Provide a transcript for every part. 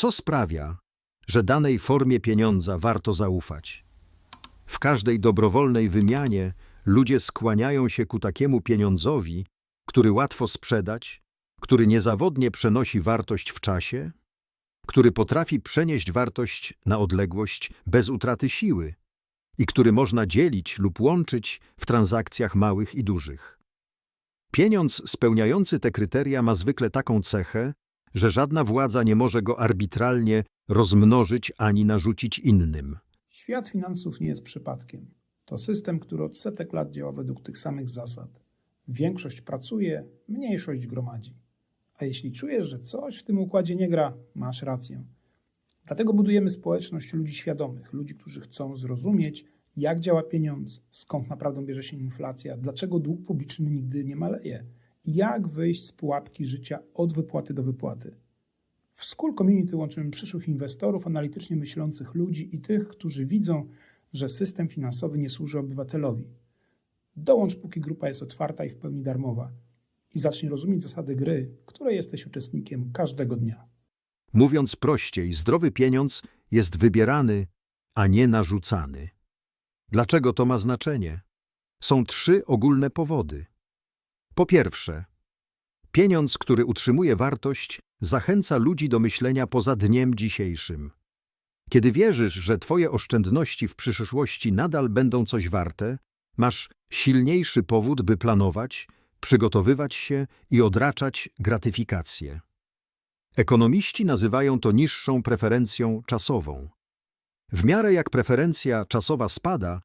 Co sprawia, że danej formie pieniądza warto zaufać? W każdej dobrowolnej wymianie ludzie skłaniają się ku takiemu pieniądzowi, który łatwo sprzedać, który niezawodnie przenosi wartość w czasie, który potrafi przenieść wartość na odległość bez utraty siły i który można dzielić lub łączyć w transakcjach małych i dużych. Pieniądz spełniający te kryteria ma zwykle taką cechę, że żadna władza nie może go arbitralnie rozmnożyć ani narzucić innym. Świat finansów nie jest przypadkiem. To system, który od setek lat działa według tych samych zasad. Większość pracuje, mniejszość gromadzi. A jeśli czujesz, że coś w tym układzie nie gra, masz rację. Dlatego budujemy społeczność ludzi świadomych, ludzi, którzy chcą zrozumieć, jak działa pieniądz, skąd naprawdę bierze się inflacja, dlaczego dług publiczny nigdy nie maleje jak wyjść z pułapki życia od wypłaty do wypłaty. W School Community łączymy przyszłych inwestorów, analitycznie myślących ludzi i tych, którzy widzą, że system finansowy nie służy obywatelowi. Dołącz, póki grupa jest otwarta i w pełni darmowa i zacznij rozumieć zasady gry, której jesteś uczestnikiem każdego dnia. Mówiąc prościej, zdrowy pieniądz jest wybierany, a nie narzucany. Dlaczego to ma znaczenie? Są trzy ogólne powody. Po pierwsze, pieniądz, który utrzymuje wartość, zachęca ludzi do myślenia poza dniem dzisiejszym. Kiedy wierzysz, że Twoje oszczędności w przyszłości nadal będą coś warte, masz silniejszy powód, by planować, przygotowywać się i odraczać gratyfikację. Ekonomiści nazywają to niższą preferencją czasową. W miarę jak preferencja czasowa spada,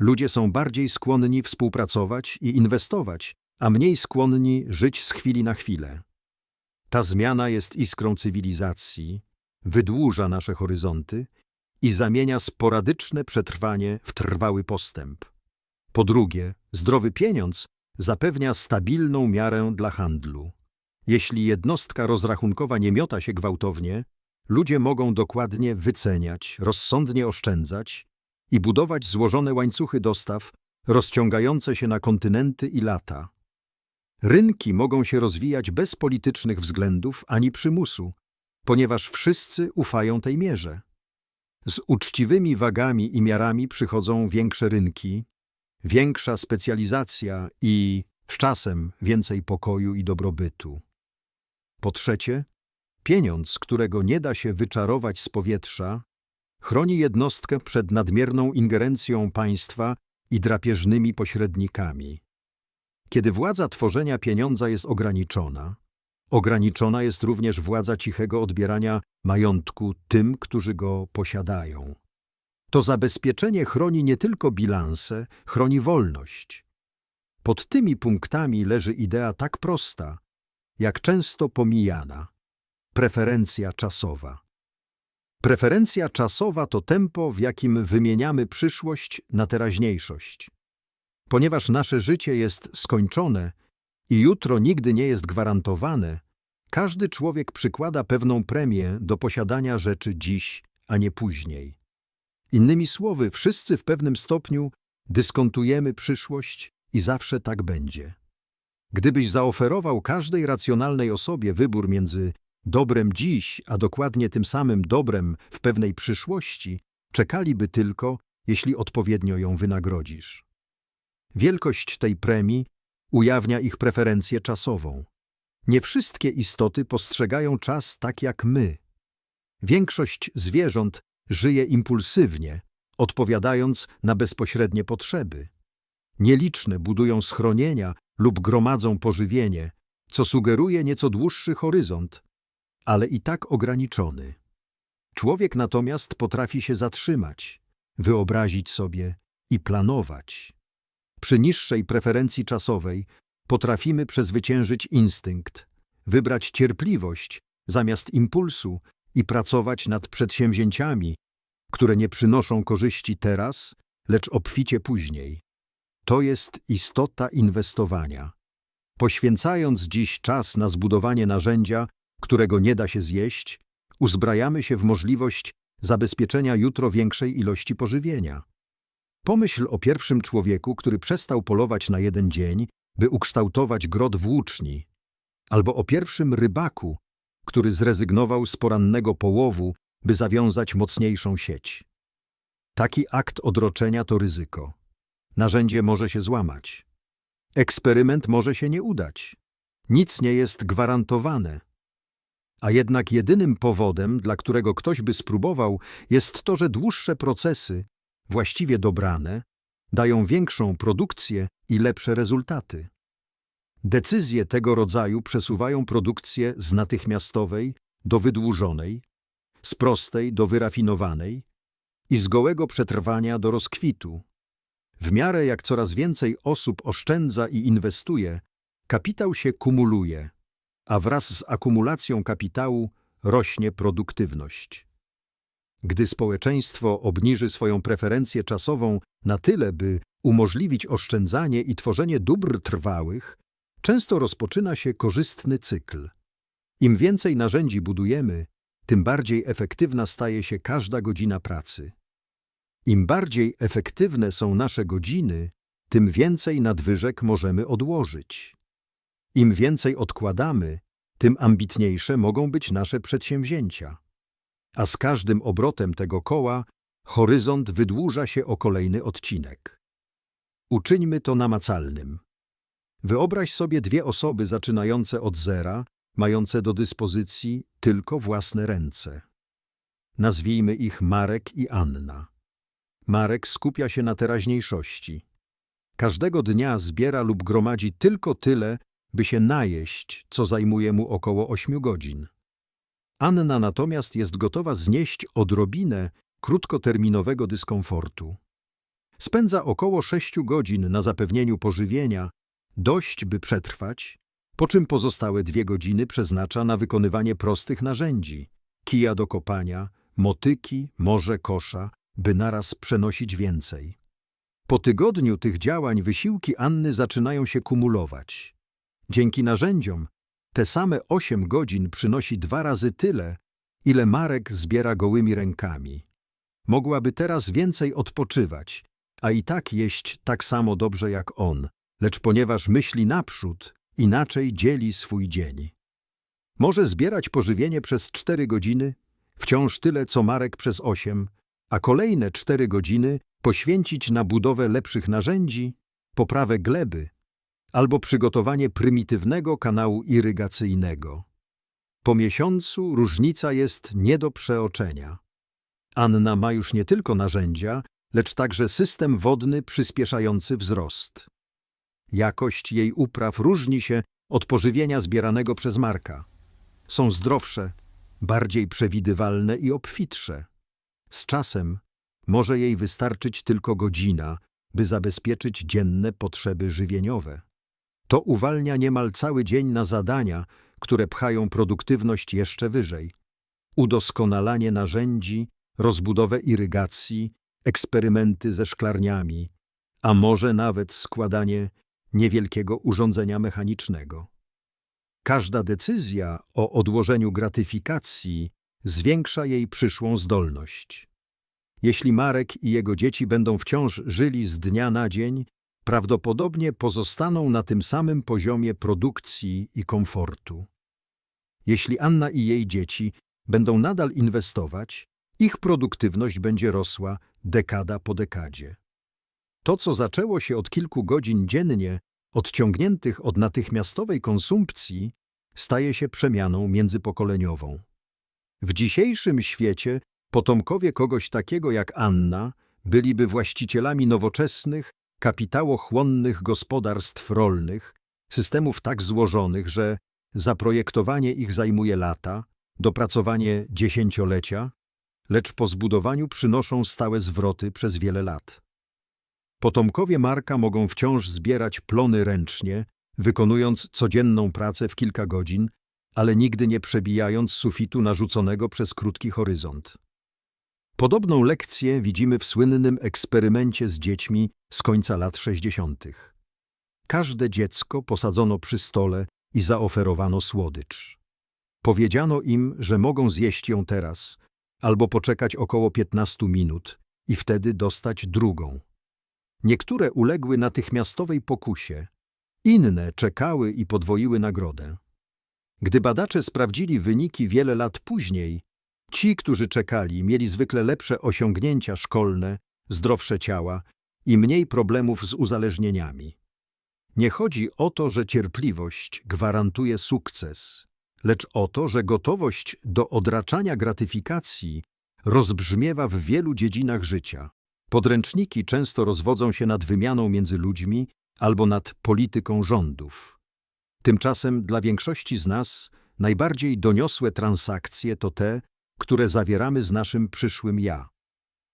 ludzie są bardziej skłonni współpracować i inwestować, a mniej skłonni żyć z chwili na chwilę. Ta zmiana jest iskrą cywilizacji, wydłuża nasze horyzonty i zamienia sporadyczne przetrwanie w trwały postęp. Po drugie, zdrowy pieniądz zapewnia stabilną miarę dla handlu. Jeśli jednostka rozrachunkowa nie miota się gwałtownie, ludzie mogą dokładnie wyceniać, rozsądnie oszczędzać i budować złożone łańcuchy dostaw rozciągające się na kontynenty i lata. Rynki mogą się rozwijać bez politycznych względów ani przymusu, ponieważ wszyscy ufają tej mierze. Z uczciwymi wagami i miarami przychodzą większe rynki, większa specjalizacja i z czasem więcej pokoju i dobrobytu. Po trzecie, pieniądz, którego nie da się wyczarować z powietrza, chroni jednostkę przed nadmierną ingerencją państwa i drapieżnymi pośrednikami. Kiedy władza tworzenia pieniądza jest ograniczona, ograniczona jest również władza cichego odbierania majątku tym, którzy go posiadają. To zabezpieczenie chroni nie tylko bilanse, chroni wolność. Pod tymi punktami leży idea tak prosta, jak często pomijana preferencja czasowa. Preferencja czasowa to tempo, w jakim wymieniamy przyszłość na teraźniejszość. Ponieważ nasze życie jest skończone i jutro nigdy nie jest gwarantowane, każdy człowiek przykłada pewną premię do posiadania rzeczy dziś, a nie później. Innymi słowy, wszyscy w pewnym stopniu dyskontujemy przyszłość i zawsze tak będzie. Gdybyś zaoferował każdej racjonalnej osobie wybór między dobrem dziś, a dokładnie tym samym dobrem w pewnej przyszłości, czekaliby tylko, jeśli odpowiednio ją wynagrodzisz. Wielkość tej premii ujawnia ich preferencję czasową. Nie wszystkie istoty postrzegają czas tak jak my. Większość zwierząt żyje impulsywnie, odpowiadając na bezpośrednie potrzeby. Nieliczne budują schronienia lub gromadzą pożywienie, co sugeruje nieco dłuższy horyzont, ale i tak ograniczony. Człowiek natomiast potrafi się zatrzymać, wyobrazić sobie i planować. Przy niższej preferencji czasowej potrafimy przezwyciężyć instynkt, wybrać cierpliwość zamiast impulsu i pracować nad przedsięwzięciami, które nie przynoszą korzyści teraz, lecz obficie później. To jest istota inwestowania. Poświęcając dziś czas na zbudowanie narzędzia, którego nie da się zjeść, uzbrajamy się w możliwość zabezpieczenia jutro większej ilości pożywienia. Pomyśl o pierwszym człowieku, który przestał polować na jeden dzień, by ukształtować grot włóczni, albo o pierwszym rybaku, który zrezygnował z porannego połowu, by zawiązać mocniejszą sieć. Taki akt odroczenia to ryzyko. Narzędzie może się złamać. Eksperyment może się nie udać. Nic nie jest gwarantowane. A jednak jedynym powodem, dla którego ktoś by spróbował, jest to, że dłuższe procesy, właściwie dobrane, dają większą produkcję i lepsze rezultaty. Decyzje tego rodzaju przesuwają produkcję z natychmiastowej do wydłużonej, z prostej do wyrafinowanej i z gołego przetrwania do rozkwitu. W miarę jak coraz więcej osób oszczędza i inwestuje, kapitał się kumuluje, a wraz z akumulacją kapitału rośnie produktywność. Gdy społeczeństwo obniży swoją preferencję czasową na tyle, by umożliwić oszczędzanie i tworzenie dóbr trwałych, często rozpoczyna się korzystny cykl. Im więcej narzędzi budujemy, tym bardziej efektywna staje się każda godzina pracy. Im bardziej efektywne są nasze godziny, tym więcej nadwyżek możemy odłożyć. Im więcej odkładamy, tym ambitniejsze mogą być nasze przedsięwzięcia. A z każdym obrotem tego koła horyzont wydłuża się o kolejny odcinek. Uczyńmy to namacalnym. Wyobraź sobie dwie osoby zaczynające od zera, mające do dyspozycji tylko własne ręce. Nazwijmy ich Marek i Anna. Marek skupia się na teraźniejszości. Każdego dnia zbiera lub gromadzi tylko tyle, by się najeść, co zajmuje mu około ośmiu godzin. Anna natomiast jest gotowa znieść odrobinę krótkoterminowego dyskomfortu. Spędza około sześciu godzin na zapewnieniu pożywienia, dość by przetrwać, po czym pozostałe dwie godziny przeznacza na wykonywanie prostych narzędzi – kija do kopania, motyki, morze kosza, by naraz przenosić więcej. Po tygodniu tych działań wysiłki Anny zaczynają się kumulować. Dzięki narzędziom te same osiem godzin przynosi dwa razy tyle, ile Marek zbiera gołymi rękami. Mogłaby teraz więcej odpoczywać, a i tak jeść tak samo dobrze jak on, lecz ponieważ myśli naprzód, inaczej dzieli swój dzień. Może zbierać pożywienie przez cztery godziny, wciąż tyle co Marek przez osiem, a kolejne cztery godziny poświęcić na budowę lepszych narzędzi, poprawę gleby albo przygotowanie prymitywnego kanału irygacyjnego. Po miesiącu różnica jest nie do przeoczenia. Anna ma już nie tylko narzędzia, lecz także system wodny przyspieszający wzrost. Jakość jej upraw różni się od pożywienia zbieranego przez Marka. Są zdrowsze, bardziej przewidywalne i obfitsze. Z czasem może jej wystarczyć tylko godzina, by zabezpieczyć dzienne potrzeby żywieniowe. To uwalnia niemal cały dzień na zadania, które pchają produktywność jeszcze wyżej. Udoskonalanie narzędzi, rozbudowę irygacji, eksperymenty ze szklarniami, a może nawet składanie niewielkiego urządzenia mechanicznego. Każda decyzja o odłożeniu gratyfikacji zwiększa jej przyszłą zdolność. Jeśli Marek i jego dzieci będą wciąż żyli z dnia na dzień, prawdopodobnie pozostaną na tym samym poziomie produkcji i komfortu. Jeśli Anna i jej dzieci będą nadal inwestować, ich produktywność będzie rosła dekada po dekadzie. To, co zaczęło się od kilku godzin dziennie, odciągniętych od natychmiastowej konsumpcji, staje się przemianą międzypokoleniową. W dzisiejszym świecie potomkowie kogoś takiego jak Anna byliby właścicielami nowoczesnych, kapitałochłonnych gospodarstw rolnych, systemów tak złożonych, że zaprojektowanie ich zajmuje lata, dopracowanie dziesięciolecia, lecz po zbudowaniu przynoszą stałe zwroty przez wiele lat. Potomkowie Marka mogą wciąż zbierać plony ręcznie, wykonując codzienną pracę w kilka godzin, ale nigdy nie przebijając sufitu narzuconego przez krótki horyzont. Podobną lekcję widzimy w słynnym eksperymencie z dziećmi z końca lat 60. Każde dziecko posadzono przy stole i zaoferowano słodycz. Powiedziano im, że mogą zjeść ją teraz, albo poczekać około 15 minut i wtedy dostać drugą. Niektóre uległy natychmiastowej pokusie, inne czekały i podwoiły nagrodę. Gdy badacze sprawdzili wyniki wiele lat później, ci, którzy czekali, mieli zwykle lepsze osiągnięcia szkolne, zdrowsze ciała i mniej problemów z uzależnieniami. Nie chodzi o to, że cierpliwość gwarantuje sukces, lecz o to, że gotowość do odraczania gratyfikacji rozbrzmiewa w wielu dziedzinach życia. Podręczniki często rozwodzą się nad wymianą między ludźmi albo nad polityką rządów. Tymczasem dla większości z nas najbardziej doniosłe transakcje to te, które zawieramy z naszym przyszłym ja.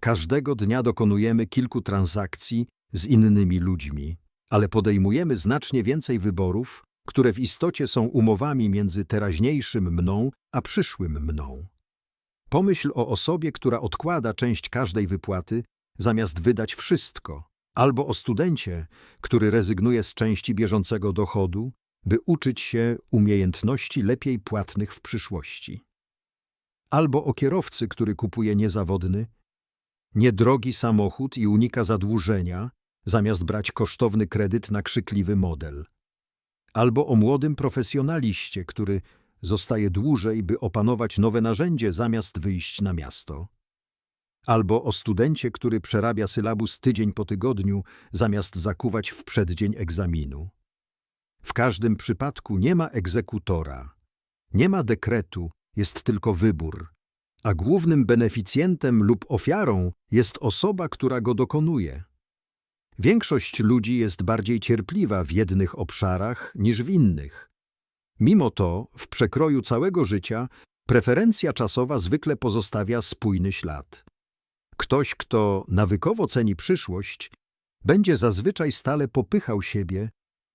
Każdego dnia dokonujemy kilku transakcji z innymi ludźmi, ale podejmujemy znacznie więcej wyborów, które w istocie są umowami między teraźniejszym mną a przyszłym mną. Pomyśl o osobie, która odkłada część każdej wypłaty, zamiast wydać wszystko, albo o studencie, który rezygnuje z części bieżącego dochodu, by uczyć się umiejętności lepiej płatnych w przyszłości. Albo o kierowcy, który kupuje niezawodny, niedrogi samochód i unika zadłużenia, zamiast brać kosztowny kredyt na krzykliwy model. Albo o młodym profesjonaliście, który zostaje dłużej, by opanować nowe narzędzie, zamiast wyjść na miasto. Albo o studencie, który przerabia sylabus tydzień po tygodniu, zamiast zakuwać w przeddzień egzaminu. W każdym przypadku nie ma egzekutora, nie ma dekretu, jest tylko wybór, a głównym beneficjentem lub ofiarą jest osoba, która go dokonuje. Większość ludzi jest bardziej cierpliwa w jednych obszarach niż w innych. Mimo to, w przekroju całego życia, preferencja czasowa zwykle pozostawia spójny ślad. Ktoś, kto nawykowo ceni przyszłość, będzie zazwyczaj stale popychał siebie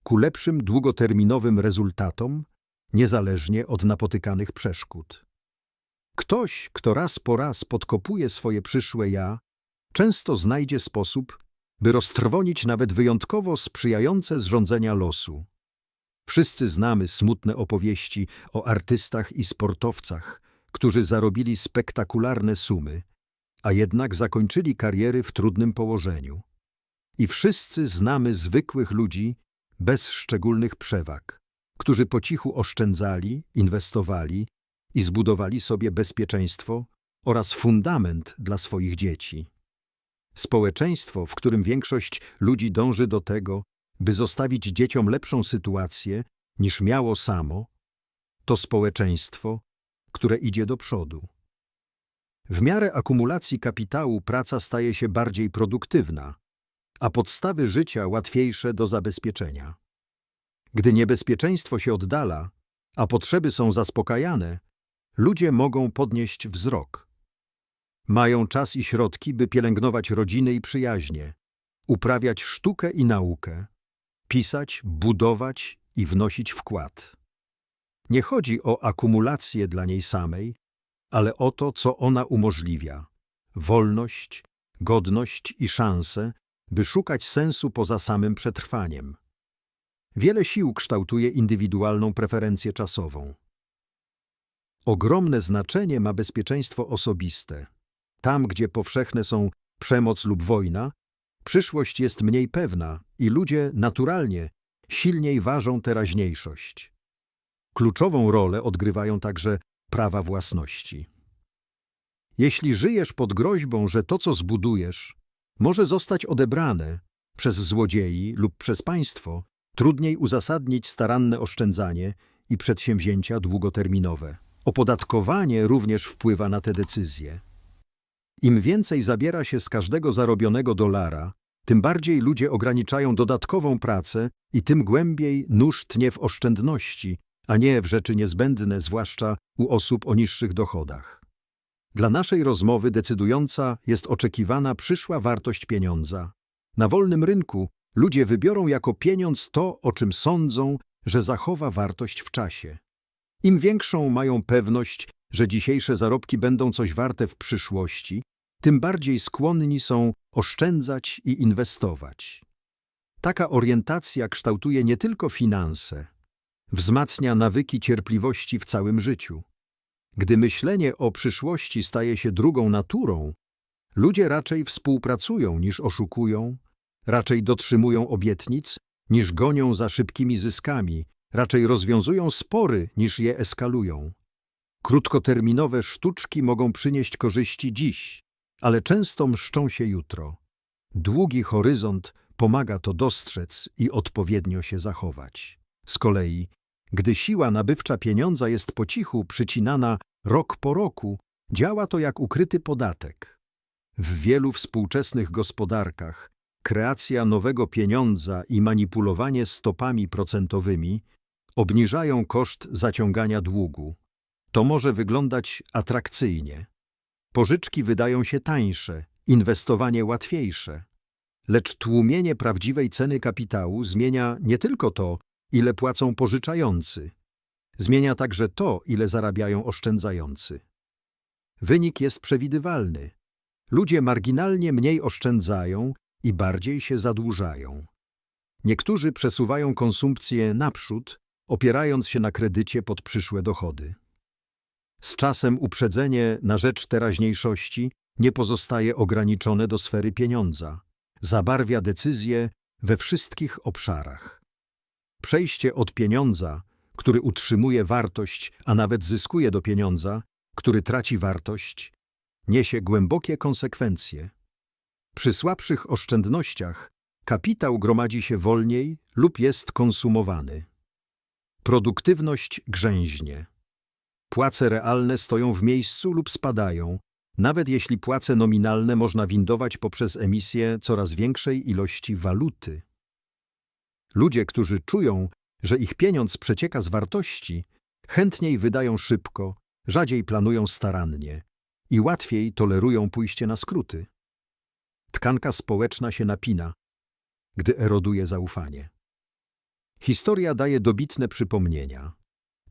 ku lepszym długoterminowym rezultatom, niezależnie od napotykanych przeszkód. Ktoś, kto raz po raz podkopuje swoje przyszłe ja, często znajdzie sposób, by roztrwonić nawet wyjątkowo sprzyjające zrządzenia losu. Wszyscy znamy smutne opowieści o artystach i sportowcach, którzy zarobili spektakularne sumy, a jednak zakończyli kariery w trudnym położeniu. I wszyscy znamy zwykłych ludzi bez szczególnych przewag, którzy po cichu oszczędzali, inwestowali i zbudowali sobie bezpieczeństwo oraz fundament dla swoich dzieci. Społeczeństwo, w którym większość ludzi dąży do tego, by zostawić dzieciom lepszą sytuację niż miało samo, to społeczeństwo, które idzie do przodu. W miarę akumulacji kapitału praca staje się bardziej produktywna, a podstawy życia łatwiejsze do zabezpieczenia. Gdy niebezpieczeństwo się oddala, a potrzeby są zaspokajane, ludzie mogą podnieść wzrok. Mają czas i środki, by pielęgnować rodziny i przyjaźnie, uprawiać sztukę i naukę, pisać, budować i wnosić wkład. Nie chodzi o akumulację dla niej samej, ale o to, co ona umożliwia wolność, godność i szanse, by szukać sensu poza samym przetrwaniem. Wiele sił kształtuje indywidualną preferencję czasową. Ogromne znaczenie ma bezpieczeństwo osobiste. Tam, gdzie powszechne są przemoc lub wojna, przyszłość jest mniej pewna i ludzie naturalnie silniej ważą teraźniejszość. Kluczową rolę odgrywają także prawa własności. Jeśli żyjesz pod groźbą, że to, co zbudujesz, może zostać odebrane przez złodziei lub przez państwo, trudniej uzasadnić staranne oszczędzanie i przedsięwzięcia długoterminowe. Opodatkowanie również wpływa na te decyzje. Im więcej zabiera się z każdego zarobionego dolara, tym bardziej ludzie ograniczają dodatkową pracę i tym głębiej nóż tnie w oszczędności, a nie w rzeczy niezbędne, zwłaszcza u osób o niższych dochodach. Dla naszej rozmowy decydująca jest oczekiwana przyszła wartość pieniądza. Na wolnym rynku ludzie wybiorą jako pieniądz to, o czym sądzą, że zachowa wartość w czasie. Im większą mają pewność, że dzisiejsze zarobki będą coś warte w przyszłości, tym bardziej skłonni są oszczędzać i inwestować. Taka orientacja kształtuje nie tylko finanse, wzmacnia nawyki cierpliwości w całym życiu. Gdy myślenie o przyszłości staje się drugą naturą, ludzie raczej współpracują niż oszukują, raczej dotrzymują obietnic niż gonią za szybkimi zyskami, raczej rozwiązują spory niż je eskalują. Krótkoterminowe sztuczki mogą przynieść korzyści dziś, ale często mszczą się jutro. Długi horyzont pomaga to dostrzec i odpowiednio się zachować. Z kolei, gdy siła nabywcza pieniądza jest po cichu przycinana rok po roku, działa to jak ukryty podatek. W wielu współczesnych gospodarkach kreacja nowego pieniądza i manipulowanie stopami procentowymi obniżają koszt zaciągania długu. To może wyglądać atrakcyjnie. Pożyczki wydają się tańsze, inwestowanie łatwiejsze. Lecz tłumienie prawdziwej ceny kapitału zmienia nie tylko to, ile płacą pożyczający. Zmienia także to, ile zarabiają oszczędzający. Wynik jest przewidywalny. Ludzie marginalnie mniej oszczędzają i bardziej się zadłużają. Niektórzy przesuwają konsumpcję naprzód, opierając się na kredycie pod przyszłe dochody. Z czasem uprzedzenie na rzecz teraźniejszości nie pozostaje ograniczone do sfery pieniądza. Zabarwia decyzje we wszystkich obszarach. Przejście od pieniądza, który utrzymuje wartość, a nawet zyskuje do pieniądza, który traci wartość, niesie głębokie konsekwencje. Przy słabszych oszczędnościach kapitał gromadzi się wolniej lub jest konsumowany. Produktywność grzęźnie. Płace realne stoją w miejscu lub spadają, nawet jeśli płace nominalne można windować poprzez emisję coraz większej ilości waluty. Ludzie, którzy czują, że ich pieniądz przecieka z wartości, chętniej wydają szybko, rzadziej planują starannie i łatwiej tolerują pójście na skróty. Tkanka społeczna się napina, gdy eroduje zaufanie. Historia daje dobitne przypomnienia.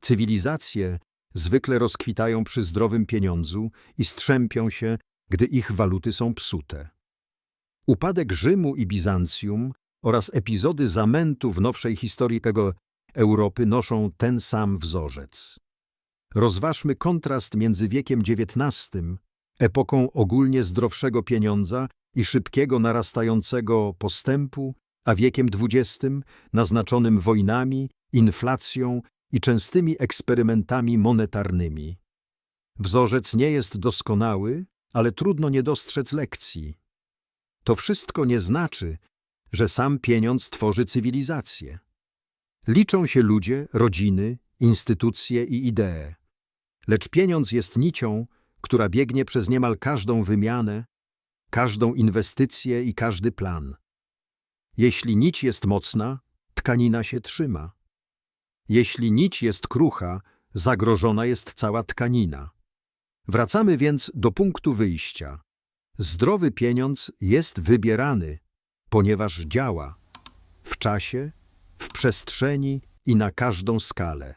Cywilizacje zwykle rozkwitają przy zdrowym pieniądzu i strzępią się, gdy ich waluty są psute. Upadek Rzymu i Bizancjum oraz epizody zamętu w nowszej historii tego Europy noszą ten sam wzorzec. Rozważmy kontrast między wiekiem XIX, epoką ogólnie zdrowszego pieniądza i szybkiego narastającego postępu, a wiekiem XX, naznaczonym wojnami, inflacją i częstymi eksperymentami monetarnymi. Wzorzec nie jest doskonały, ale trudno nie dostrzec lekcji. To wszystko nie znaczy, że sam pieniądz tworzy cywilizację. Liczą się ludzie, rodziny, instytucje i idee. Lecz pieniądz jest nicią, która biegnie przez niemal każdą wymianę, każdą inwestycję i każdy plan. Jeśli nić jest mocna, tkanina się trzyma. Jeśli nić jest krucha, zagrożona jest cała tkanina. Wracamy więc do punktu wyjścia. Zdrowy pieniądz jest wybierany, ponieważ działa w czasie, w przestrzeni i na każdą skalę.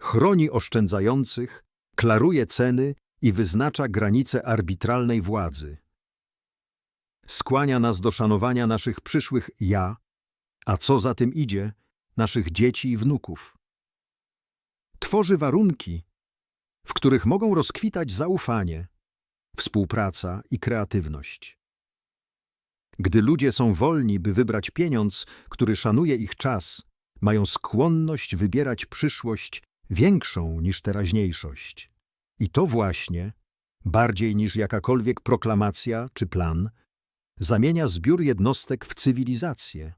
Chroni oszczędzających, klaruje ceny i wyznacza granice arbitralnej władzy. Skłania nas do szanowania naszych przyszłych ja, a co za tym idzie, naszych dzieci i wnuków. Tworzy warunki, w których mogą rozkwitać zaufanie, współpraca i kreatywność. Gdy ludzie są wolni, by wybrać pieniądz, który szanuje ich czas, mają skłonność wybierać przyszłość większą niż teraźniejszość. I to właśnie, bardziej niż jakakolwiek proklamacja czy plan, zamienia zbiór jednostek w cywilizację.